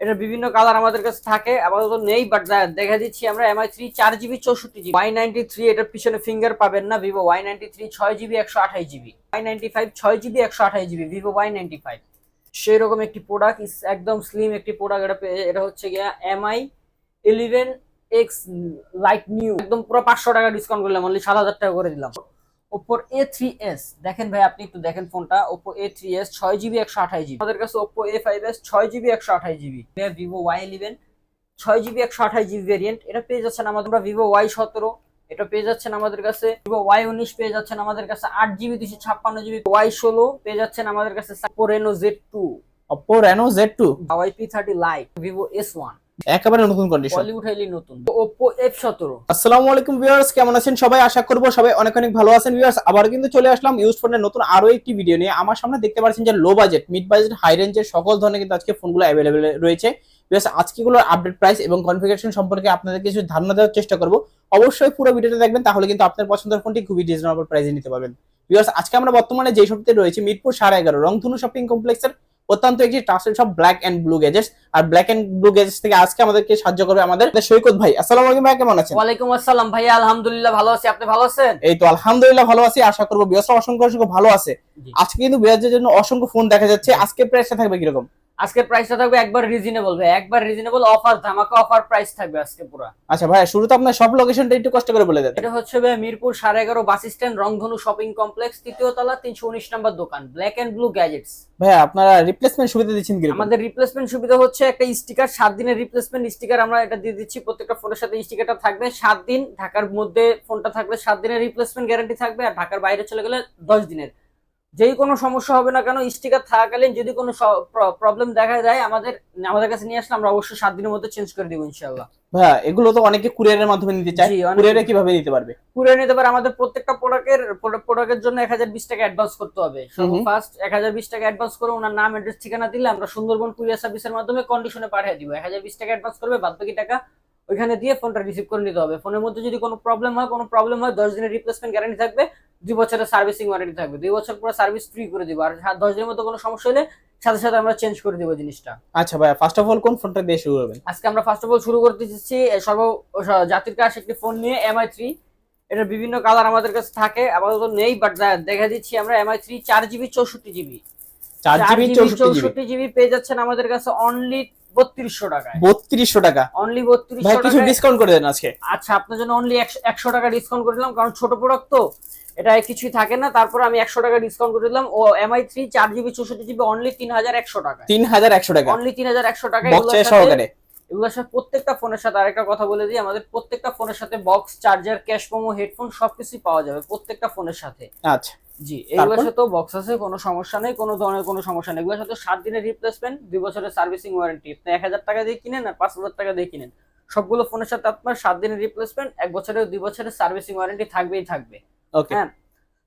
এটার বিভিন্ন কালার আমাদের কাছে থাকে, আপাতত নেই বাট দেখা দিচ্ছি আমরা এমআই থ্রি চার জিবি চৌষট্টি জিবি ওয়াই নাইনটি থ্রি এটার পিছনে ফিঙ্গার পাবেন না ভিভো ওয়াই নাইনটি থ্রি ছয় জিবি একশো আঠাশ জিবি ওয়াই নাইনটি ফাইভ ছয় জিবি একশো আঠাশ GB Vivo Y ninety five সেই রকম একটি প্রোডাক্ট একদম স্লিম একটি প্রোডাক্ট এটা এটা হচ্ছে গিয়া MI eleven X lite new একদম পুরো পাঁচশো টাকা ডিসকাউন্ট করলাম অনলি সাত হাজার টাকা করে দিলাম। ওপোর এ থ্রি এস দেখেন ভাই আপনি একটু দেখেন ফোনটা। ওপো এ থ্রি এস ছয় জিবি একশো আঠাশ জিবি। আমাদের কাছে ওপো এ ফাইভ এস ছয় জিবি একশো আঠাশ জিবি। ভিভো ওয়াই ইলেভেন ছয় জিবি একশো আঠাশ জিবি ভেরিয়েন্ট এটা পেয়ে যাচ্ছেন আমাদের ভিভো ওয়াই সতেরো। এটা পেয়ে যাচ্ছেন আমাদের কাছে ভিভো ওয়াই উনিশ পেয়ে যাচ্ছেন আমাদের কাছে আট জিবি দুশো ছাপ্পান্ন জিবি। ওয়াই ষোলো পেয়ে যাচ্ছেন আমাদের কাছে Oppo Reno Z two Oppo Reno Z2 Y P thirty lite Vivo S one একেবারে নতুন কন্ডিশন বলিউড হাইলি নতুন। ওপো এফ সতেরো। আসসালামু আলাইকুম ভিউয়ার্স কেমন আছেন? সবাই আশা করব সবাই অনেক অনেক ভালো আছেন। ভিউয়ার্স আবার কিন্তু চলে আসলাম ইউজ ফোনের নতুন আরও একটি ভিডিও নিয়ে। আমার সামনে দেখতে পাচ্ছেন যে low budget mid budget high রেঞ্জের সকল ধরনের কিন্তু আজকে ফোনগুলো অ্যাভেলেবেল রয়েছে। ভিউয়ার্স আজকেগুলোর আপডেট প্রাইস এবং কনফিগারেশন সম্পর্কে আপনাদের কিছু ধারণা দেওয়ার চেষ্টা করব। অবশ্যই পুরো ভিডিওটা দেখবেন তাহলে কিন্তু আপনার পছন্দের ফোনটি খুবই রিজনেবল প্রাইসে নিতে পারবেন। ভিউয়ার্স আজকে আমরা বর্তমানে যে শপটিতে রয়েছে মিরপুর সাড়ে এগারো রংধনু শপিং কমপ্লেক্সের অত্যন্ত একটি ট্রাস্টেড সব ব্ল্যাক এন্ড ব্লু গেজেস আর ব্ল্যাক এন্ড ব্লু গেজেস থেকে আজকে আমাদেরকে সাহায্য করবে আমাদের সৈকত ভাই। আসসালামু আলাইকুম ভাই কেমন আছেন? ওয়ালাইকুম আসসালাম ভাই আলহামদুলিল্লাহ ভালো আছি। আপনি ভালো আছেন? এই তো আলহামদুলিল্লাহ ভালো আছি। আশা করব বিয়সরা অসংখ্য অসংখ্য ভালো আছে। আজকে কিন্তু বিয়াজের জন্য অসংখ্য ফোন দেখা যাচ্ছে। আজকে প্রাইসটা থাকবে কীরকম? আজকের প্রাইসটা থাকবে একবার রিজনেবল ভাই। একবার রিজনেবল অফার ধামাকা অফার প্রাইস থাকবে আজকে পুরো। আচ্ছা ভাই শুরুতে আপনার সব লোকেশনটা একটু কষ্ট করে বলে দেন। এটা হচ্ছে ভাই মিরপুর সাড়ে এগারো bus stand Rongdhonu shopping complex তৃতীয় তলা তিনশো উনিশ নম্বর দোকান ব্ল্যাক এন্ড ব্লু গ্যাজেটস ভাইয়া আপনারা রিপ্লেসমেন্ট সুবিধা দিচ্ছেন কি আমাদের রিপ্লেসমেন্ট সুবিধা হচ্ছে একটা স্টিকার সাত দিনের রিপ্লেসমেন্ট স্টিকার আমরা এটা দিয়ে দিচ্ছি। প্রত্যেকটা ফোনের সাথে স্টিকারটা থাকবে। সাত দিন ঢাকার মধ্যে ফোনটা থাকবে সাত দিনের রিপ্লেসমেন্ট গ্যারান্টি থাকবে। আর ঢাকার বাইরে চলে গেলে দশ দিনের। যেই কোনো সমস্যা হবে না কেন স্টিকার থাকাকালীন যদি কোনো প্রবলেম দেখা যায় আমাদের আমাদের কাছে নিয়ে আসলে আমরা অবশ্যই সাত দিনের মধ্যে চেঞ্জ করে দিব ইনশাআল্লাহ। ভাইয়া এগুলো তো অনেকে কুরিয়ারের মাধ্যমে নিতে চায়। অনেকে- কুরিয়ারে কীভাবে নিতে পারবে? পুরো নিতে পারে। আমাদের প্রত্যেকটা প্রোডাক্টের প্রোডাক্টের জন্য এক হাজার বিশ টাকা অ্যাডভান্স করতে হবে। ফার্স্ট এক হাজার বিশ টাকা অ্যাডভান্স করে ওনার নাম অ্যাড্রেস ঠিকানা দিলে আমরা সুন্দরবন কুরিয়ার সার্ভিসের মাধ্যমে কন্ডিশনে পাঠিয়ে দিব। এক হাজার বিশ টাকা অ্যাডভান্স করবে বাদ বাকি টাকা ওইখানে দিয়ে ফোনটা রিসিভ করে নিতে হবে। ফোনের মধ্যে যদি কোনো প্রবলেম হয় কোনো প্রবলেম হয় দশ দিনের রিপ্লেসমেন্ট গ্যারান্টি থাকবে। দুই বছরের সার্ভিসিং ওয়ারেন্টি থাকবে। দুই বছর পুরো সার্ভিস ফ্রি করে দিব। আর দশ দিনের মধ্যে কোনো সমস্যা হলে সাথে সাথে আমরা চেঞ্জ করে দিব জিনিসটা। আচ্ছা ভাইয়া ফার্স্ট অফ অল কোন ফোনটা দিয়ে শুরু করবেন? আজকে আমরা ফার্স্ট অফ অল শুরু করতে যাচ্ছি সর্ব জাতির কাছে একটি ফোন নিয়ে এমআই থ্রি এটার বিভিন্ন কালার আমাদের কাছে থাকে আপাতত নেই বাট দেখা দিচ্ছি আমরা এমআই থ্রি চার জিবি চৌষট্টি জিবি। চার জিবি চৌষট্টি জিবি। পেয়ে যাচ্ছেন আমাদের কাছে অনলি বত্রিশশো টাকায়। বত্রিশশো টাকা। অনলি ভাই বত্রিশশো ডিসকাউন্ট করে দেন আজকে। আচ্ছা আপনার জন্য অনলি একশো টাকা ডিসকাউন্ট করে দিলাম কারণ ছোট প্রোডাক্ট তো। এটা কিছুই থাকে না। তারপর আমি একশো টাকা ডিসকাউন্ট করে দিলাম। ও এমআই থ্রি চার জিবি চৌষট্টি জিবি অনলি তিন হাজার একশো টাকা তিন হাজার একশো টাকা। অনলি তিন হাজার একশো টাকা সহকারে। এগুলোর সাথে প্রত্যেকটা ফোনের সাথে আরেকটা কথা বলে দিই। আমাদের প্রত্যেকটা ফোনের সাথে box charger cash promo headphone সবকিছুই পাওয়া যাবে প্রত্যেকটা ফোনের সাথে। আচ্ছা। জি এগুলোর তারপর? সাথে বক্স আছে কোনো সমস্যা নেই কোনো ধরনের কোনো সমস্যা নেই। এগুলোর সাথে সাত দিনের রিপ্লেসমেন্ট দুই বছরের সার্ভিসিং ওয়ারেন্টি আপনি এক হাজার টাকা দিয়ে কিনেন আর পাঁচ হাজার টাকা দিয়ে কিনেন। সবগুলো ফোনের সাথে আপনার সাত দিনের রিপ্লেসমেন্ট এক বছরের দুই বছরের সার্ভিসিং ওয়ারেন্টি থাকবেই থাকবে। ওকে হ্যাঁ।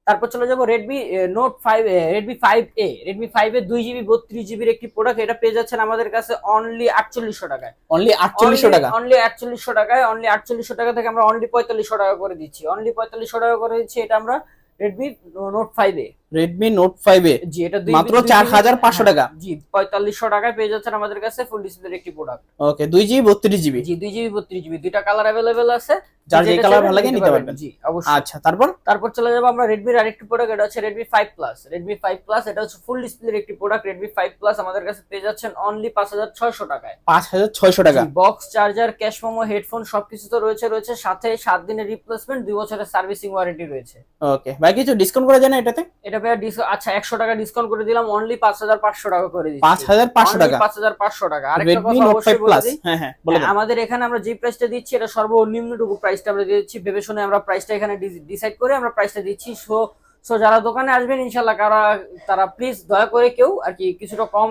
তারপর চলে যাব Redmi Note five Redmi five A Redmi five A দুই জিবি বত্রিশ জিবির একটি প্রোডাক্ট এটা পেয়ে যাচ্ছেন আমাদের কাছে অনলি আটচল্লিশশো টাকায়। অনলি আটচল্লিশশো টাকা? অনলি আটচল্লিশশো টাকায় অনলি আটচল্লিশশো টাকা থেকে আমরা অনলি পঁয়তাল্লিশশো টাকা করে দিচ্ছি। অনলি পঁয়তাল্লিশশো টাকা করে দিচ্ছি এটা আমরা Redmi Note five A Redmi Note five A G এটা দুই মাত্র দুই জিবি- 4500 টাকা। জি পঁয়তাল্লিশশো টাকায় পেয়ে যাচ্ছেন আমাদের কাছে ফুল ডিসপ্লের একটি প্রোডাক্ট ওকে দুই জিবি বত্রিশ জিবি। জি দুই জিবি বত্রিশ জিবি দুইটা কালার অ্যাভেলেবেল আছে। যার যে কালার ভালো লাগে নিতে পারবেন। জি অবশ্যই। আচ্ছা তারপর? তারপর চলে যাব আমরা রেডমির আরেকটি প্রোডাক্ট এটা হচ্ছে Redmi five plus Redmi five plus এটা হচ্ছে ফুল ডিসপ্লের একটি প্রোডাক্ট রেডমি ফাইভ প্লাস আমাদের কাছে পেয়ে যাচ্ছেন অনলি পাঁচ হাজার ছয়শো টাকায়। পাঁচ হাজার ছয়শো টাকা। Box charger cash momo headphone সবকিছু তো রয়েছে রয়েছে। সাথে সাত দিনের রিপ্লেসমেন্ট দুই বছরের সার্ভিসিং ওয়ারেন্টি রয়েছে। ওকে ভাই কিছু ডিসকাউন্ট করা যায় না এটাতে? এটা পেয়ে আচ্ছা একশো টাকা ডিসকাউন্ট করে দিলাম অনলি পাঁচ হাজার পাঁচশো টাকা করে দিচ্ছি। পাঁচ হাজার পাঁচশো টাকা? পাঁচ হাজার পাঁচশো টাকা। আরেকটা কথা অবশ্যই ফাইভ বলে হ্যাঁ হ্যাঁ আমাদের এখানে আমরা যে প্রাইসটা দিচ্ছি এটা সর্বনিম্নটুকু প্রাইসটা আমরা দিচ্ছি। ভেবে শুনে আমরা প্রাইসটা এখানে ডিসাইড করে আমরা প্রাইসটা দিচ্ছি। সো সো যারা দোকানে আসবেন ইনশাল্লাহ কারা তারা প্লিজ দয়া করে কেউ আর কি কিছুটা কম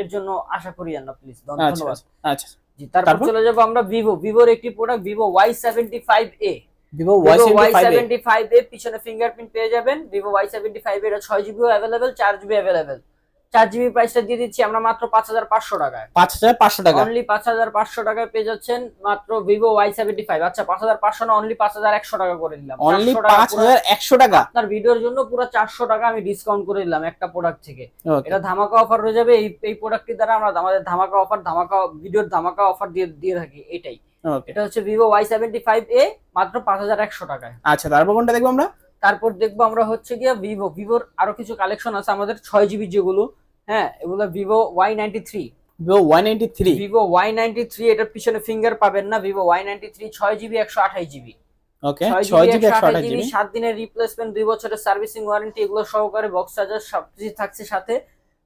এর জন্য আশা করিয়েন না প্লিজ আচ্ছা ধন্যবাদ। আচ্ছা। জি তারপর তারপর? চলে যাব আমরা ভিভো ভিভোর একটি product Vivo Y seventy five A Vivo five seventy A. পিছনে ফিঙ্গারপ্রিন্ট পেয়ে যাবেন। ভিভো ওয়াই সেভেন্টি ফাইভ এটা ছয় জিবিও অ্যাভেলেবেল চার জিবি অ্যাভেলেবেল চার জিবি প্রাইসটা দিয়ে দিচ্ছি আমরা মাত্র পাঁচ হাজার পাঁচশো টাকায়। পাঁচ হাজার পাঁচশো টাকা। অনলি পাঁচ হাজার পাঁচশো টাকায় পেয়ে যাচ্ছেন মাত্র ভিভো ওয়াই সেভেন্টি ফাইভ আচ্ছা পাঁচ হাজার পাঁচশো না অনলি পাঁচ হাজার একশো টাকা করে দিলাম। অনলি 400 টাকা আপনার ভিডিওর জন্য পুরো চারশো টাকা আমি ডিসকাউন্ট করে দিলাম একটা প্রোডাক্ট থেকে। এটা ধামাকা অফার হয়ে যাবে। এই এই প্রোডাক্টটির দ্বারা আমরা আমাদের ধামাকা অফার ধামাকা ভিডিওর ধামাকা অফার দিয়ে দিয়ে থাকি। এটাই। এটা হচ্ছে Vivo Y seventy five A মাত্র পাঁচ হাজার একশো টাকায়। আচ্ছা তারপর কোনটা দেখব আমরা? তারপর দেখব আমরা হচ্ছে গিয়ে ভিভো ভিভোর আরও কিছু কালেকশন আছে আমাদের ছয় জিবি যেগুলো হ্যাঁ এগুলো Vivo Y ninety three Vivo one eighty three Vivo Y ninety three এটার পিছনে ফিঙ্গার পাবেন না ভিভো ওয়াই নাইনটি থ্রি ছয় জিবি একশো আঠাশ জিবি ওকে ছয় ছয় জিবি জিবি একশো একশো আঠাশ আঠাশ জিবি জিবি সাত দিনের রিপ্লেসমেন্ট দুই বছরের সার্ভিসিং ওয়ারেন্টি এগুলো সহকারে বক্স চার্জার সবকিছু থাকছে সাথে।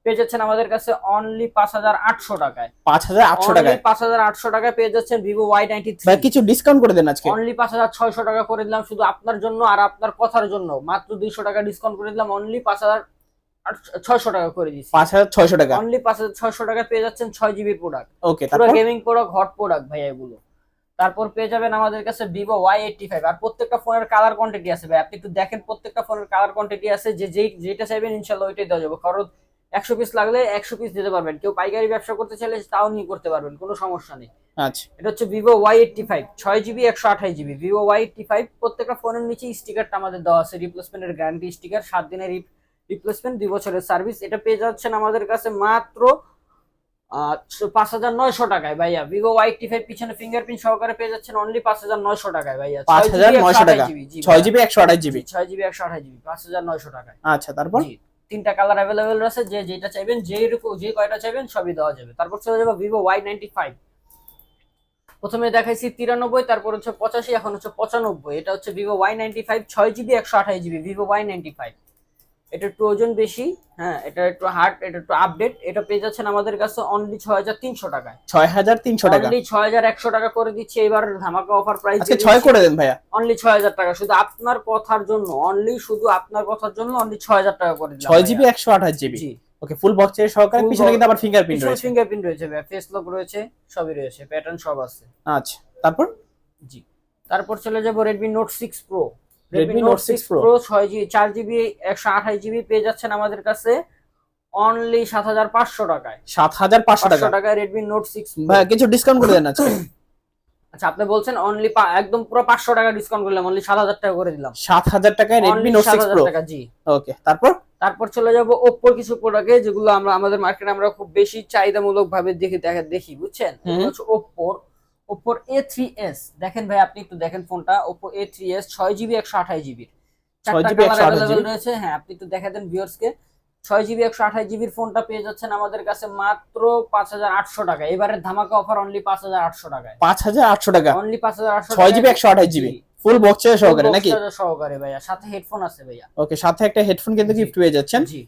পেয়ে যাচ্ছেন আমাদের কাছে অনলি পাঁচ হাজার আটশো টাকায়। পাঁচ হাজার আটশো টাকায়? পাঁচ হাজার আটশো টাকায় পেয়ে যাচ্ছেন ভিভো ওয়াই নাইনটি থ্রি কিছু ডিসকাউন্ট করে দেন আজকে। অনলি পাঁচ হাজার ছয়শো টাকা করে দিলাম শুধু আপনার জন্য আর আপনার কথার জন্য। মাত্র দুইশো টাকা ডিসকাউন্ট করে দিলাম অনলি পাঁচ হাজার ছয়শো টাকা করে দিচ্ছি পাঁচ হাজার ছয়শো টাকা। অনলি পাঁচ হাজার ছয়শো টাকা পেয়ে যাচ্ছেন ছয় জিবি প্রোডাক্ট ওকে পুরো তারপর? গেমিং প্রোডাক্ট হট প্রোডাক্ট ভাই এগুলো। তারপর পেয়ে যাবেন আমাদের কাছে ভিভো ওয়াই এইটটি ফাইভ আর প্রত্যেকটা ফোনের কালার কোয়ান্টিটি আছে ভাই। আপনি একটু দেখেন প্রত্যেকটা ফোনের কালার কোয়ান্টিটি আছে। যে যেই যেটা চাইবেন ইনশাল্লাহ ওইটাই দেওয়া যাবে। কারণ একশো পিস লাগলে একশো পিস দিতে পারবেন। কেউ পাইকারি ব্যবসা করতে চাইলে তাও নিয়ে করতে পারবেন কোনো সমস্যা নেই। আচ্ছা। এটা হচ্ছে ভিভো ওয়াই এইটটি ফাইভ ছয় জিবি একশো আঠাশ GB Vivo Y eighty five প্রত্যেকটা ফোনের নিচে স্টিকারটা আমাদের দেওয়া আছে। রিপ্লেসমেন্টের গ্যারান্টি স্টিকার সাত দিনের রিপ্লেসমেন্ট দুই বছরের সার্ভিস এটা পেয়ে যাচ্ছেন আমাদের কাছে মাত্র পাঁচ হাজার নয়শো টাকায় ভাইয়া। ভিভো ওয়াই এইটটি ফাইভ পিছনে ফিঙ্গারপ্রিন্ট সহকারে পেয়ে যাচ্ছেন অনলি পাঁচ হাজার নয়শো টাকায় ভাইয়া। পাঁচ হাজার নয়শো টাকা। ছয় জিবি একশো আঠাশ জিবি ছয় জিবি একশো আঠাশ জিবি পাঁচ হাজার নয়শো টাকায়। আচ্ছা তারপর? তিনটা কালার অ্যাভেলেবেল আছে যে যেটা চাইবেন, যেই যে কয়টা চাইবেন, সবই দেওয়া যাবে। তারপর চলে যাব ভিভো ওয়াই নাইনটি ফাইভ প্রথমে দেখাইছি তিরানব্বই, তারপর হচ্ছে পঁচাশি, এখন হচ্ছে পঁচানব্বই। এটা হচ্ছে ভিভো ওয়াই নাইনটি ফাইভ ছয় জিবি একশো আঠাশ GB Vivo Y ninety five এটা একটু ওজন বেশি হ্যাঁ এটা একটু হার্ড এটা একটু আপডেট এটা পেয়ে যাচ্ছেন আমাদের কাছে অনলি ছয় হাজার তিনশো টাকায়। ছয় হাজার তিনশো টাকা। অনলি ছয় হাজার একশো টাকা করে দিচ্ছে এবার ধামাকা অফার প্রাইস আজকে ছয় করে দেন ভাইয়া। অনলি ছয় হাজার টাকা শুধু আপনার কথার জন্য অনলি শুধু আপনার কথার জন্য অনলি ছয় হাজার টাকা করে দিলাম ছয় ভাইয়া। জিবি একশো আঠাশ জিবি। ওকে ফুল বক্সের সহকারে পিছনে কিন্তু আবার ফিঙ্গারপ্রিন্ট রয়েছে। ফিঙ্গারপ্রিন্ট রয়েছে ফেস লক রয়েছে সবই রয়েছে প্যাটার্ন সব আছে। আচ্ছা তারপর? জি। তারপর চলে যাব Redmi Note 6 Pro Redmi Note 6 Pro। Pro 6 GB 4 GB 128 GB পেয়ে যাচ্ছেন আমাদের কাছে অনলি 7500 টাকায়। সাত হাজার পাঁচশো টাকায় Redmi Note 6 Pro। ভাইয়া কিছু ডিসকাউন্ট করে দেন আজকে আচ্ছা আপনি বলছেন অনলি একদম পুরো 500 টাকা ডিসকাউন্ট করলাম অনলি 7000 টাকা করে দিলাম। সাত হাজার টাকায় রেডমি নোট সিক্স প্রো টাকা জি। ওকে তারপর? তারপর চলে যাব ওপ্পোর কিছু প্রোডাক্টে যেগুলো আমরা আমাদের মার্কেটে আমরা খুব বেশি চাহিদামূলক ভাবে দেখি দেখা দেখি বুঝছেন। ওপ্পোর ওপ্পোর এ থ্রি এস দেখেন ভাই আপনি একটু দেখেন ফোনটা ওপ্পো এ থ্রি এস ছয় জিবি একশো আঠাশ জিবি। 6GB চারটা কালার 128 অ্যাভেলেবেল রয়েছে। হ্যাঁ আপনি একটু দেখা দেন ভিউয়ার্সকে ছয় জিবি একশো আঠাশ জিবির ফোনটা পেয়ে যাচ্ছেন আমাদের কাছে মাত্র পাঁচ হাজার আটশো টাকা। এবারের ধামাকা অফার অনলি পাঁচ হাজার আটশো টাকায়। পাঁচ হাজার আটশো টাকা। অনলি পাঁচ হাজার আটশো ছয় জিবি একশো আঠাশ জিবি। ফুল বক্সের সহকারে নাকি? সহকারে ভাইয়া। সাথে হেডফোন আছে ভাইয়া। ওকে সাথে একটা হেডফোন কিন্তু। গিফট পেয়ে যাচ্ছেন? জি।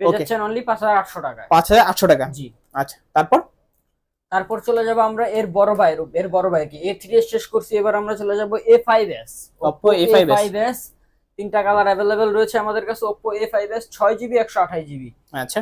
পেয়ে যাচ্ছেন অনলি পাঁচ হাজার আটশো টাকায়। পাঁচ হাজার আটশো টাকা। জি। আচ্ছা তারপর? তারপর চলে যাব আমরা এর বড় ভাই এর বড় ভাই কি? এ থ্রি এস শেষ করছি এবার আমরা চলে যাব A five S Oppo A5s S তিনটা কালার অ্যাভেলেবেল রয়েছে আমাদের কাছে ওপ্পো এ ফাইভ এস ছয় জিবি একশো আঠাশ জিবি আচ্ছা।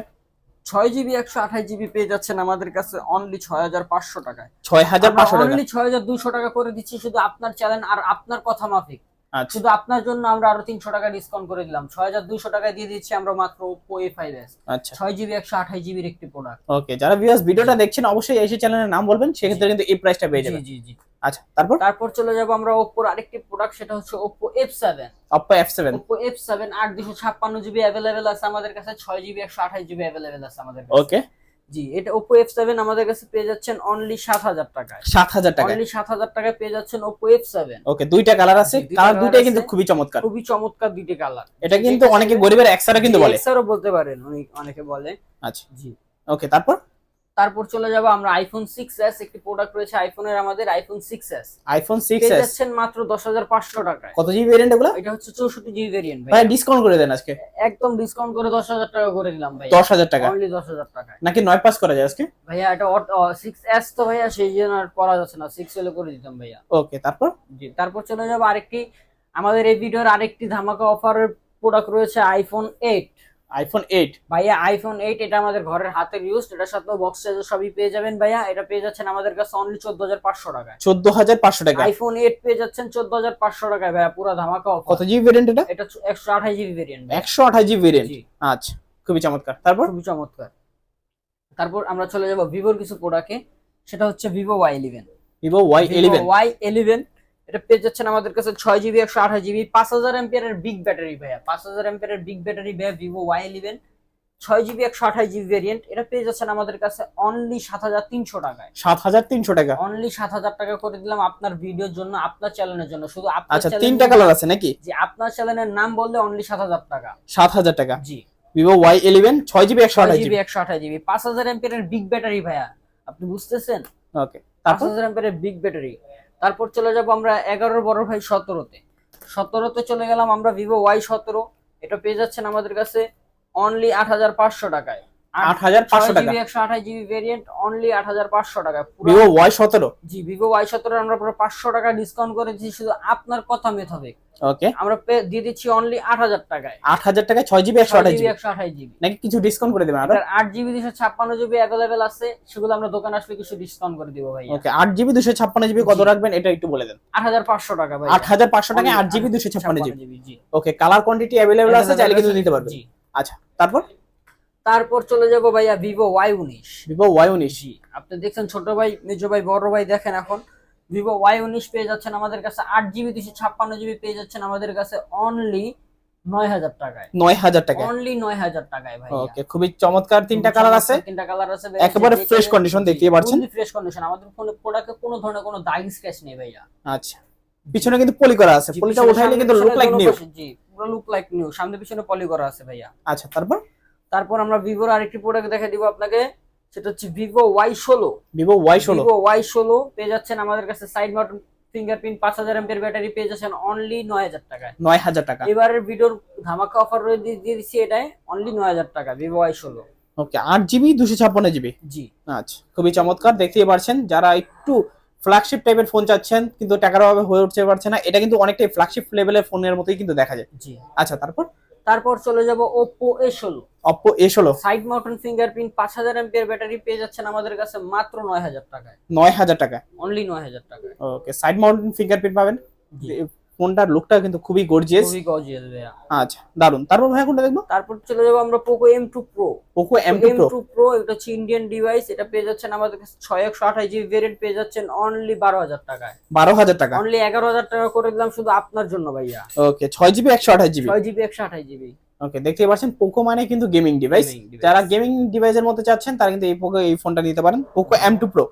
ছয় জিবি একশো আঠাশ জিবি পেয়ে যাচ্ছেন আমাদের কাছে অনলি ছয় হাজার পাঁচশো টাকায়। ছয় হাজার পাঁচশো টাকা। অনলি ছয় হাজার দুশো টাকা করে দিচ্ছি শুধু আপনার চ্যানেল আর আপনার কথা মাফিক। শুধু আপনার জন্য আমরা আরও তিনশো টাকা ডিসকাউন্ট করে দিলাম। ছয় হাজার দুশো টাকায় দিয়ে দিচ্ছি আমরা মাত্র ওপো এ ফাইভ এস আচ্ছা। ছয় জিবি একশো আঠাশ জিবির একটি প্রোডাক্ট ওকে যারা ভিউয়ার্স ভিডিওটা দেখছেন অবশ্যই এসে চ্যানেলের নাম বলবেন সেক্ষেত্রে কিন্তু এই প্রাইসটা পেয়ে যাবেন। জি জি আচ্ছা তারপর? তারপর চলে যাব আমরা ওপ্পোর আরেকটি প্রোডাক্ট সেটা হচ্ছে Oppo F seven Oppo F seven Oppo F seven আট দুশো ছাপ্পান্ন জিবি অ্যাভেলেবেল আছে আমাদের কাছে ছয় জিবি একশো আঠাশ জিবি অ্যাভেলেবেল আছে আমাদের কাছে। ওকে জি এটা এফ সেভেন আমাদের কাছে পেয়ে যাচ্ছেন অনলি সাত হাজার টাকায়। সাত হাজার টাকা অনলি সাত হাজার টাকায় পেয়ে যাচ্ছেন এফ সেভেন ওকে দুইটা কালার আছে। কালার দুইটাই কিন্তু খুবই চমৎকার। খুবই চমৎকার দুইটা কালার এটা কিন্তু অনেকে গরিবের এক্সারও কিন্তু বলে। এক্সারও বলতে পারেন অনেকে বলে। আচ্ছা। জি। ওকে তারপর? তারপর চলে যাব আমরা আইফোন সিক্স এস একটি প্রোডাক্ট রয়েছে আইফোনের আমাদের iPhone six S iPhone six S যাচ্ছেন মাত্র দশ হাজার পাঁচশো টাকায়। কত জিবি ভেরিয়েন্ট এগুলো? এটা হচ্ছে চৌষট্টি জিবি ভেরিয়েন্ট ভাই ডিসকাউন্ট করে দেন আজকে। একদম ডিসকাউন্ট করে দশ হাজার টাকা করে দিলাম ভাই দশ হাজার টাকা? অনলি দশ হাজার টাকায়। নাকি নয় পাস করা যায় আজকে? ভাইয়া এটা সিক্স এস তো ভাইয়া সেই জন্য আর করা যাচ্ছে না। সিক্স এলে করে দিতাম ভাইয়া। ওকে তারপর? জি তারপর চলে যাব আরেকটি। আমাদের এই ভিডিওর আরেকটি ধামাকা অফারের প্রোডাক্ট রয়েছে আইফোন এইট আইফোন এইট ভাইয়া আইফোন এইট এটা আমাদের ঘরের হাতের ইউজ এটার সাথে বক্স চার্জার সবই পেয়ে যাবেন ভাইয়া। এটা পেয়ে যাচ্ছেন আমাদের কাছে অনলি চোদ্দ হাজার পাঁচশো টাকায়। চোদ্দ হাজার পাঁচশো টাকা? আইফোন এইট পেয়ে যাচ্ছেন চোদ্দ হাজার পাঁচশো টাকায় ভাইয়া পুরো ধামাকা কত অফার জিবি ভেরিয়েন্ট এটা? এটা একশো আঠাশ জিবি ভেরিয়েন্ট একশো আঠাশ জিবি ভেরিয়েন্ট আচ্ছা খুবই চমৎকার। তারপর? খুবই চমৎকার। তারপর আমরা চলে যাব ভিভোর কিছু প্রোডাক্টে সেটা হচ্ছে Vivo Y eleven Vivo Y eleven Y eleven এটা পেয়ে যাচ্ছেন আমাদের কাছে ছয় জিবি একশো আঠাশ জিবি পাঁচ হাজার এমপিয়ারের বিগ ব্যাটারি ভাইয়া। পাঁচ হাজার এমপিয়ারের বিগ ব্যাটারি ভাইয়া ভিভো ওয়াই ইলেভেন ছয় জিবি একশো আঠাশ জিবি ভেরিয়েন্ট এটা পেয়ে যাচ্ছেন আমাদের কাছে অনলি সাত হাজার তিনশো টাকায়। সাত হাজার তিনশো টাকা? অনলি সাত হাজার টাকা করে দিলাম আপনার ভিডিওর জন্য আপনার চ্যানেলের জন্য। শুধু আপনার আচ্ছা তিনটা কালার আছে নাকি? যে আপনার চ্যানেলের নাম বললে অনলি সাত হাজার টাকা। সাত হাজার টাকা? জি। ভিভো ওয়াই ইলেভেন ছয় জিবি একশো আঠাশ জিবি একশো আঠাশ জিবি পাঁচ হাজার এমপিয়ারের বিগ ব্যাটারি ভাইয়া। আপনি বুঝতেছেন? ওকে পাঁচ হাজার এমপিয়ারের বিগ ব্যাটারি তারপর চলে যাব আমরা এগারোর বড় ভাই সতেরোতে। সতেরোতে চলে গেলাম আমরা ভিভো ওয়াই সতেরো। এটা পেয়ে যাচ্ছেন আমাদের কাছে অনলি আট হাজার পাঁচশো টাকায়। আট হাজার পাঁচশো টাকা। জিবি একশো আঠাশ জিবি ভেরিয়েন্ট অনলি আট হাজার পাঁচশো টাকা জি আমরা পুরো টাকা ডিসকাউন্ট করে দিচ্ছি শুধু আপনার কথা মেথ হবে ওকে আমরা দিয়ে দিচ্ছি অনলি আট হাজার টাকায়। নাকি কিছু ডিসকাউন্ট করে দেবেন আরও? আছে সেগুলো আমরা দোকানে আসলে কিছু ডিসকাউন্ট করে দিব ভাই ওকে আট জিবি দুশো ছাপ্পান্ন জিবি কত রাখবেন এটা একটু বলে দেন। আট হাজার পাঁচশো টাকা ভাই টাকায় ওকে কালার কোয়ান্টিটি আছে চাইলে কিন্তু নিতে পারবেন। আচ্ছা তারপর? তারপর চলে যাব ভাইয়া ভিভো ওয়াই উনিশ। ভিভো ওয়াই উনিশ। আপনি দেখছেন ছোট ভাই মেজো ভাই বড় ভাই দেখেন এখন। ভিভো ওয়াই উনিশ পেয়ে যাচ্ছেন আমাদের কাছে আট জিবি দুশো ছাপ্পান্ন জিবি পেয়ে যাচ্ছেন আমাদের কাছে অনলি নয় হাজার টাকায়। নয় হাজার টাকায়। অনলি নয় হাজার টাকায় ভাই ওকে খুবই চমৎকার তিনটা কালার আছে। তিনটা কালার আছে একেবারে দেখতেই পাচ্ছেন। ফ্রেশ কন্ডিশন আমাদের ফোনে প্রোডাক্টে কোনো ধরনের কোনো দাগ স্ক্র্যাচ নেই ভাইয়া। আচ্ছা পিছনে কিন্তু পলি করা আছে। জি, পলিটা উঠাইলে কিন্তু লুক লাইক নিউ জি পুরো লুক লাইক নিউ সামনে পিছনে পলি করা আছে ভাইয়া। আচ্ছা তারপর? তারপর আমরা ভিভোর আরেকটি প্রোডাক্ট দেখে দিব আপনাকে। সেটা হচ্ছে ভিভো ওয়াই ষোলো। ভিভো ওয়াই ষোলো। ভিভো ওয়াই ষোলো পেয়ে যাচ্ছেন আমাদের কাছে সাইড মাউন্ট ফিঙ্গারপ্রিন্ট পাঁচ হাজার এমপের ব্যাটারি পেয়ে যাচ্ছেন অনলি নয় হাজার টাকায়। নয় হাজার টাকা। এবারের ভিডিওর ধামাকা অফার রয়ে দিয়ে দিয়ে দিচ্ছি এটাই অনলি নয় হাজার টাকা ভিভো ওয়াই ষোলো। ওকে আট জিবি দুশো ছাপ্পান্ন জিবি? জি। আচ্ছা খুবই চমৎকার দেখতেই পারছেন যারা একটু ফ্ল্যাগশিপ টাইপের ফোন চাচ্ছেন কিন্তু টাকার অভাবে হয়ে উঠতে পারছে না এটা কিন্তু অনেকটাই ফ্ল্যাগশিপ লেভেলের ফোনের মতোই কিন্তু দেখা যায়। জি। আচ্ছা তারপর? তারপর চলে যাব ওপো এ ষোলো। অপ্পো এ ষোলো। সাইড মাউন্টেন ফিঙ্গারপ্রিন্ট পাঁচ হাজার এমপিয়ার ব্যাটারি পেয়ে যাচ্ছেন আমাদের কাছে মাত্র নয় হাজার টাকায়। নয় হাজার টাকা অনলি নয় হাজার টাকায়। ওকে সাইড মাউন্টেন ফিঙ্গারপ্রিন্ট পাবেন। ফোনটার লুকটা কিন্তু খুবই গর্জিয়াস খুবই গজিয়াস ভাইয়া। আচ্ছা দারুণ তারপর ভাইয়া কোনটা দেখব? তারপর চলে যাব আমরা Poco M two Pro Poco M two Pro এটা হচ্ছে ইন্ডিয়ান ডিভাইস এটা পেয়ে যাচ্ছেন আমাদের কাছে ছয় একশো আঠাশ জিবি ভেরিয়েন্ট পেয়ে যাচ্ছেন অনলি বারো হাজার টাকায়। বারো হাজার টাকা? অনলি এগারো হাজার টাকা করে দিলাম শুধু আপনার জন্য ভাইয়া। ওকে ছয় জিবি একশো আঠাশ জিবি ছয় জিবি একশো আঠাশ জিবি ওকে দেখতে পাচ্ছেন পোকো মানে কিন্তু গেমিং ডিভাইস যারা গেমিং ডিভাইসের মধ্যে চাচ্ছেন তারা কিন্তু এই পোকো এই ফোনটা নিতে পারেন। পোকো এম টু প্রো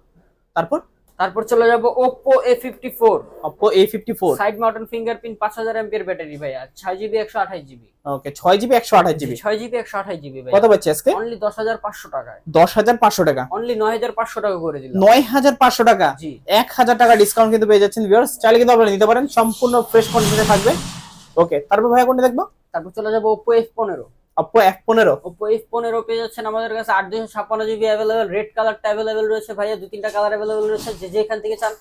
তারপর? তারপর চলে যাব Oppo A54 Oppo A54 side mountain fingerprint 5000 MP battery ভাই আর 6GB 128GB ওকে 6GB 128GB 6GB 128GB ভাই কত পাচ্ছি আজকে? অনলি 10500 টাকা। 10500 টাকা অনলি 9500 টাকা করে দিলাম। 9500 টাকা। জি। 1000 টাকা ডিসকাউন্ট কিন্তু পেয়ে যাচ্ছেন ভিউয়ার্স চাইলে কিন্তু আপনারা নিতে পারেন। সম্পূর্ণ ফ্রেশ কন্ডিশনে থাকবে। ওকে তারপর ভাই কোনটা দেখব? তারপর চলে যাব Oppo F15 অপো এফ পনেরো। অপো এফ পনেরো পেয়ে যাচ্ছেন আমাদের কাছে আট দুশো ছাপ্পান্ন জিবি অ্যাভেলেবেল রেড কালারটা অ্যাভেলেবেল রয়েছে ভাইয়া, দু তিনটা কালার অ্যাভেলেবেল রয়েছে, যে যেখান থেকে চান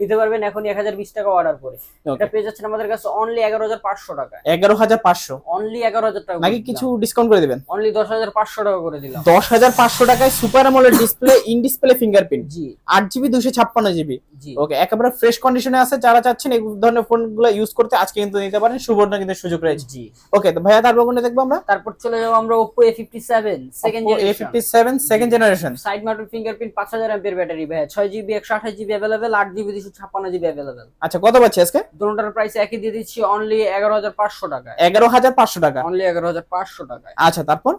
নিতে পারবেন এখন এক হাজার বিশ টাকা অর্ডার করে। এটা পেয়ে যাচ্ছেন আমাদের কাছে অনলি এগারো হাজার পাঁচশো টাকা। এগারো হাজার পাঁচশো? অনলি এগারো হাজার টাকা নাকি কিছু ডিসকাউন্ট করে দিবেন? অনলি দশ হাজার পাঁচশো টাকা করে দিলাম। দশ হাজার পাঁচশো টাকায় সুপার আমলের ডিসপ্লে ইন ডিসপ্লে ফিঙ্গারপ্রিন্ট জি। আট জিবি দুশো ছাপ্পান্ন জিবি জি। ওকে একেবারে ফ্রেশ কন্ডিশনে আছে। যারা চাচ্ছেন এই ধরনের ফোনগুলো ইউজ করতে আজকে কিন্তু নিতে পারেন। সুবর্ণ কিন্তু সুযোগ রয়েছে। জি। ওকে তো ভাইয়া তারপর কোনটা দেখব আমরা? তারপর চলে যাব আমরা Oppo A fifty seven second A fifty seven second generation side mounted fingerprint পাঁচ হাজার এমপির ব্যাটারি ভাইয়া। ছয় জিবি একশো আঠাশ জিবি অ্যাভেলেবেল আট জিবি দুশো ছাপ্পান্ন জিবি অ্যাভেলেবেল আচ্ছা কত পাচ্ছি আজকে? দুটার প্রাইস একই দিয়ে দিচ্ছি অনলি এগারো হাজার পাঁচশো টাকা এগারো হাজার পাঁচশো টাকা। অনলি এগারো হাজার পাঁচশো টাকায়। আচ্ছা তারপর?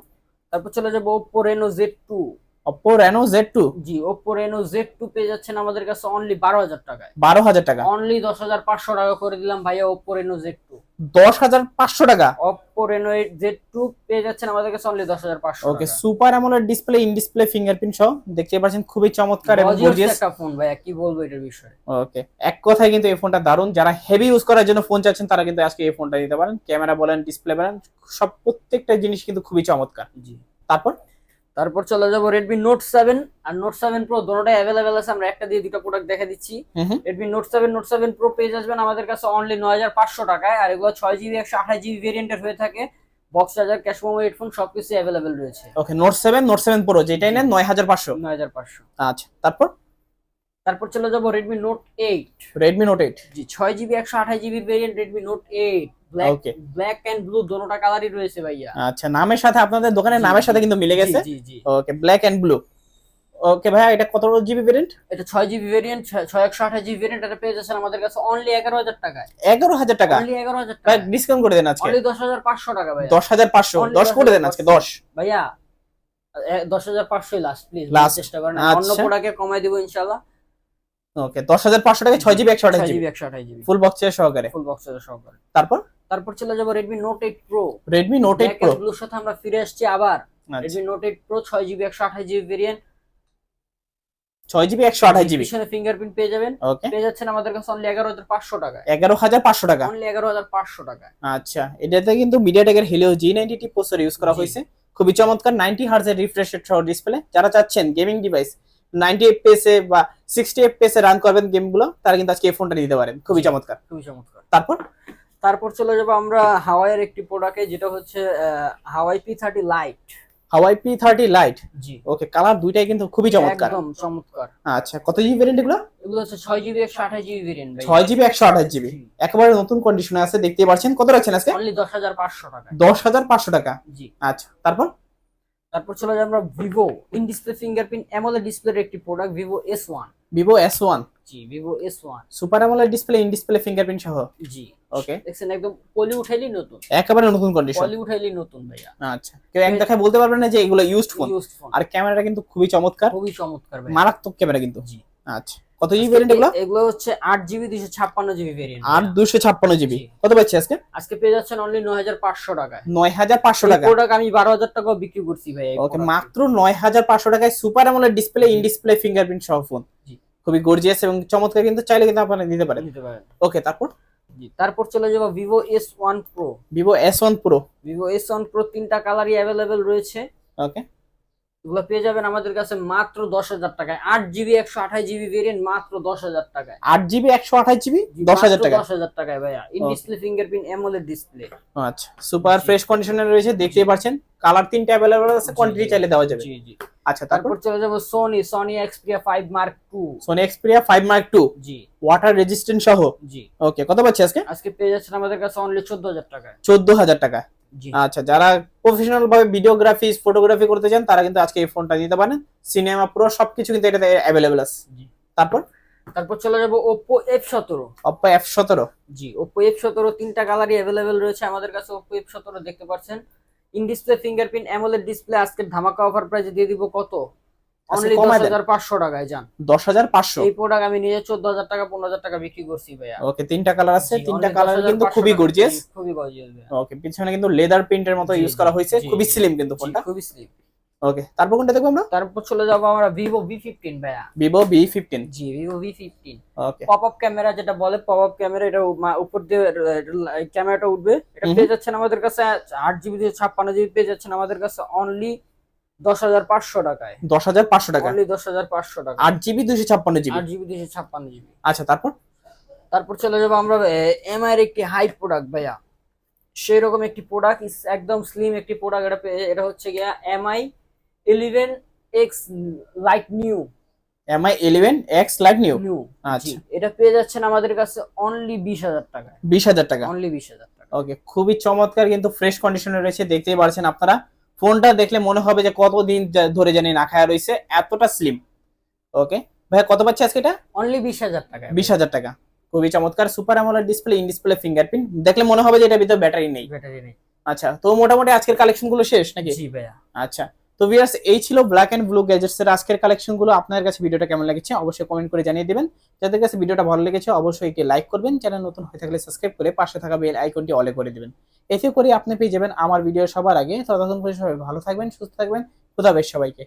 তারপর চলে যাব Oppo Reno Z two Oppo Reno Z two জি ওপো রেনো জেড টু পেয়ে যাচ্ছেন আমাদের কাছে অনলি বারো হাজার টাকায়। বারো হাজার টাকা। অনলি দশ হাজার পাঁচশো টাকা করে দিলাম ভাইয়া ওপো রেনো জেড টু দশ হাজার পাঁচশো টাকা। ওপো রেনো জেড টু পেয়ে যাচ্ছেন আমাদের কাছে অনলি দশ হাজার পাঁচশো ওকে সুপার আমলের ডিসপ্লে ইন ডিসপ্লে ফিঙ্গারপ্রিন্ট সহ দেখতে পাচ্ছেন খুবই চমৎকার এবং গর্জিয়াস একটা ফোন ভাইয়া কি বলব এটার বিষয়ে? ওকে এক কথায় কিন্তু এই ফোনটা দারুণ যারা হেভি ইউজ করার জন্য ফোন চাচ্ছেন তারা কিন্তু আজকে এই ফোনটা নিতে পারেন। ক্যামেরা বলেন ডিসপ্লে বলেন সব প্রত্যেকটা জিনিস কিন্তু খুবই চমৎকার। জি। তারপর? তারপর চলে যাব রেডমি নোট সেভেন আর নোট সেভেন প্রো দুটোটাই অ্যাভেলেবেল আছে। আমরা একটা দিয়ে দুটো প্রোডাক্ট দেখে দিচ্ছি। Redmi Note seven Note seven Pro পেয়ে আসবেন আমাদের কাছে অনলি নয় হাজার পাঁচশো টাকায়। আর এগুলো ছয় জিবি একশো আঠাশ জিবি ভেরিয়েন্টের হয়ে থাকে। Box charger cash memo headphone সবকিছু অ্যাভেলেবেল রয়েছে। Okay Note seven Note seven Pro যেটাই নেন নয় হাজার পাঁচশো। নয় হাজার পাঁচশো। আচ্ছা তারপর? তারপর চলে যাব Redmi Note eight Redmi Note eight জি ছয় জিবি একশো আঠাশ GB variant Redmi Note eight black. Black and blue দোনোটা কালারই রয়েছে ভাইয়া। আচ্ছা নামের সাথে আপনাদের দোকানের নামের সাথে কিন্তু মিলে গেছে? Okay black and blue okay এটা কত জিবি ভেরিয়েন্ট এটা ছয় জিবি ভেরিয়েন্ট ছয় একশো আঠাশ জিবি ভেরিয়েন্ট এটা পেয়ে যাচ্ছেন আমাদের কাছে অনলি এগারো হাজার টাকায়। এগারো হাজার টাকা? অনলি এগারো হাজার ভাই টাকা ডিসকাউন্ট করে দেন আজকে। অনলি দশ হাজার পাঁচশো টাকা ভাই দশ হাজার পাঁচশো। Only দশ করে দেন আজকে দশ ভাইয়া দশ হাজার পাঁচশোই লাস্ট প্লিজ. চেষ্টা করেন। আচ্ছা। অন্য প্রোডাক্টে কমাই দিব ইনশাল্লাহ ওকে দশ হাজার পাঁচশো টাকা ছয় জিবি একশো আঠাশ ছয় জিবি জিবি একশো আঠাশ জিবি ফুল বক্স সহকারে। ফুল বক্স সহকারে। তারপর? তারপর চলে যাব Redmi Note eight Pro Redmi Note eight Pro ব্লুর সাথে আমরা ফিরে আসছি আবার। আচ্ছা। রেডমি নোট এইট প্রো ছয় জিবি একশো আঠাশ জিবি ভেরিয়েন্ট ছয় জিবি একশো আঠাশ জিবি পিছনে ফিঙ্গারপ্রিন্ট পেয়ে যাবেন। পেয়ে যাচ্ছেন আমাদের কাছে অনলি এগারো হাজার পাঁচশো টাকায়। এগারো হাজার পাঁচশো টাকা। অনলি এগারো হাজার পাঁচশো টাকায়। আচ্ছা এটাতে কিন্তু মিডিয়াটেকের Helio G ninety T processor use করা হয়েছে। খুবই চমৎকার নাইনটি হার্জের রিফ্রেশ রেট সহ ডিসপ্লে যারা চাচ্ছেন গেমিং ডিভাইস নাইনটি এফপিএস এ বা সিক্সটি এফপিএস এ রান করবেন গেমগুলো তারা কিন্তু আজকে এই ফোনটা নিতে পারেন। খুবই চমৎকার। খুবই চমৎকার। তারপর? তারপর চলে যাব আমরা হাওয়াইয়ের একটি প্রোডাক্টে যেটা হচ্ছে Huawei P thirty Lite Huawei P thirty Lite জি। ওকে কালার দুইটাই কিন্তু খুবই চমৎকার। একদম চমৎকার। আচ্ছা কত জিবি ভেরিয়েন্ট এগুলো? এগুলো হচ্ছে ছয় জিবি একশো আঠাশ জিবি ভেরিয়েন্ট ছয় জিবি একশো আঠাশ জিবি একেবারে নতুন কন্ডিশনে আছে দেখতে পাচ্ছেন। কত রাখছেন আজকে? অনলি দশ হাজার পাঁচশো টাকা। দশ হাজার পাঁচশো টাকা। জি। আচ্ছা তারপর? তারপর চলে যাব আমরা Vivo in display fingerprint AMOLED ডিসপ্লের একটি product Vivo S one Vivo S one জি ভিভো এস ওয়ান সুপার আমলের ডিসপ্লে ইন ডিসপ্লে ফিঙ্গারপ্রিন্ট সহ? জি। ওকে দেখছেন একদম পলি উঠাইলি নতুন। একেবারে নতুন কন্ডিশন পলি উঠাইলি নতুন ভাইয়া। আচ্ছা। কেউ এক দেখায় বলতে পারবে না যে এগুলো ইউজড ফোন আর ক্যামেরাটা কিন্তু খুবই চমৎকার। খুবই চমৎকার ভাই মারাত্মক ক্যামেরা কিন্তু। জি। আচ্ছা। কত জিবি ভেরিয়েন্ট এগুলো? এগুলো হচ্ছে আট জিবি দুইশো ছাপ্পান্ন জিবি ভেরিয়েন্ট আর দুশো ছাপ্পান্ন জিবি জি। কত পাচ্ছি আজকে? আজকে পেয়ে যাচ্ছেন অনলি নয় হাজার পাঁচশো টাকায়। নয় হাজার পাঁচশো টাকা। প্রোডাক্ট আমি বারো হাজার টাকাও বিক্রি করছি ভাই ওকে মাত্র নয় হাজার পাঁচশো টাকায় সুপার আমলের ডিসপ্লে ইন ডিসপ্লে ফিঙ্গারপ্রিন্ট সহ ফোন জি। খুবই গর্জিয়াস এবং চমৎকার কিন্তু চাইলে কিন্তু আপনারা নিতে পারেন। নিতে পারেন। ওকে তারপর? জি তারপর চলে যাব Vivo S one Pro Vivo S one Pro Vivo S one Pro তিনটা কালারই অ্যাভেলেবেল রয়েছে। ওকে এগুলো পেয়ে যাবেন আমাদের কাছে মাত্র দশ হাজার টাকায়। আট জিবি একশো আঠাশ জিবি ভেরিয়েন্ট মাত্র দশ হাজার টাকায়। আট জিবি একশো আঠাশ জিবি দশ হাজার টাকা দশ হাজার টাকায় ভাইয়া। In. Display fingerprint AMOLED display আচ্ছা সুপার ফ্রেশ কন্ডিশনে রয়েছে দেখতেই পাচ্ছেন। কালার তিনটা অ্যাভেলেবল আছে কোয়ান্টিটি চাইলে দেওয়া যাবে। জি জি। আচ্ছা তারপর? চলে যাব Sony Sony Xperia five Mark two Sony Xperia five Mark two জি। ওয়াটার রেজিস্ট্যান্ট সহ? জি। ওকে কত পাচ্ছি আজকে? আজকে পেয়ে যাচ্ছেন আমাদের কাছে অনলি চোদ্দ হাজার টাকায়। চোদ্দ হাজার টাকা জি আচ্ছা যারা প্রফেশনাল ভাবে ভিডিওগ্রাফি ফটোগ্রাফি করতে চান তারা কিন্তু আজকে এই ফোনটা নিতে পারেন। সিনেমা পুরো সবকিছু কিন্তু এটাতে অ্যাভেলেবেল আছে। জি। তারপর? তারপর চলে যাব সতেরো। অপ্পো এফ সতেরো। জি ওপো এফ সতেরো তিনটা কালারই অ্যাভেলেবেল রয়েছে আমাদের কাছে এফ সতেরো দেখতে পাচ্ছেন। In display fingerprint AMOLED display আজকে ধামাকা অফার প্রাইসে দিয়ে দিব কত? অনলি দেন। হাজার পাঁচশো টাকায় যান। এই প্রোডাক্ট আমি নিজে চোদ্দ হাজার টাকা পনেরো হাজার টাকা বিক্রি করছি ভাইয়া। ওকে তিনটা কালার আছে তিনটা কালার কিন্তু খুবই। গর্জিয়াস খুবই গর্জিয়াস ওকে পিছনে কিন্তু লেদার প্রিন্টের মতো ইউজ করা হয়েছে খুবই স্লিম কিন্তু ফোনটা। খুবই স্লিম ওকে তারপর কোনটা দেখব আমরা? তারপর চলে যাব আমরা ভিভো ভি ফিফটিন ভাইয়া। ভিভো বি ফিফটিন জি Vivo V fifteen okay. Pop up camera যেটা বলে পপ আপ ক্যামেরা এটা উপর দিয়ে ক্যামেরাটা উঠবে। এটা পেয়ে যাচ্ছেন আমাদের কাছে আট জিবি দিয়ে ছাপ্পান্ন জিবি পেয়ে যাচ্ছেন আমাদের কাছে অনলি দশ হাজার পাঁচশো টাকায়। দশ হাজার পাঁচশো টাকা? দশ হাজার পাঁচশো টাকা আট জিবি দুশো ছাপ্পান্ন জিবি? আট জিবি দুশো ছাপ্পান্ন জিবি। আচ্ছা তারপর? তারপর চলে যাব আমরা এমআই এর একটি হাই প্রোডাক্ট ভাইয়া। সেই রকম একটি প্রোডাক্ট একদম স্লিম একটি প্রোডাক্ট এটা এটা হচ্ছে গিয়া Mi eleven X Lite new Mi eleven X Lite new new আচ্ছা। এটা পেয়ে যাচ্ছেন আমাদের কাছে অনলি বিশ হাজার টাকায়। বিশ হাজার টাকা? অনলি বিশ হাজার টাকা। ওকে খুবই চমৎকার কিন্তু ফ্রেশ কন্ডিশনে রয়েছে দেখতেই পারছেন আপনারা। ফোনটা দেখলে মনে হবে যে কতদিন ধরে জানি না খায়া রয়েছে এতটা স্লিম ওকে ভাই কত পাচ্ছে আজকে এটা? অনলি বিশ হাজার টাকা বিশ হাজার টাকা। খুবই চমৎকার। Super AMOLED display in display fingerprint দেখলে মনে হবে যে এটা ভিতরে ব্যাটারি নেই। ব্যাটারি নেই। আচ্ছা তো মোটামুটি আজকের কালেকশনগুলো শেষ নাকি? জি ভাইয়া। আচ্ছা। তো ভিয়ার্স এই ছিল ব্ল্যাক অ্যান্ড ব্লু গ্যাজেটস এর আজকের কালেকশনগুলো। আপনার কাছে ভিডিওটা কেমন লেগেছে অবশ্যই কমেন্ট করে জানিয়ে দেবেন। যাদের কাছে ভিডিওটা ভালো লেগেছে অবশ্যই একে লাইক করবেন। চ্যানেল নতুন হয়ে থাকলে সাবস্ক্রাইব করে পাশে থাকা বেল আইকনটি অলে করে দেবেন। এতে করে আপনি পেয়ে যাবেন আমার ভিডিও সবার আগে। ততক্ষণ পর্যন্ত সবাই ভালো থাকবেন, সুস্থ থাকবেন। খুদাবেশ সবাইকে।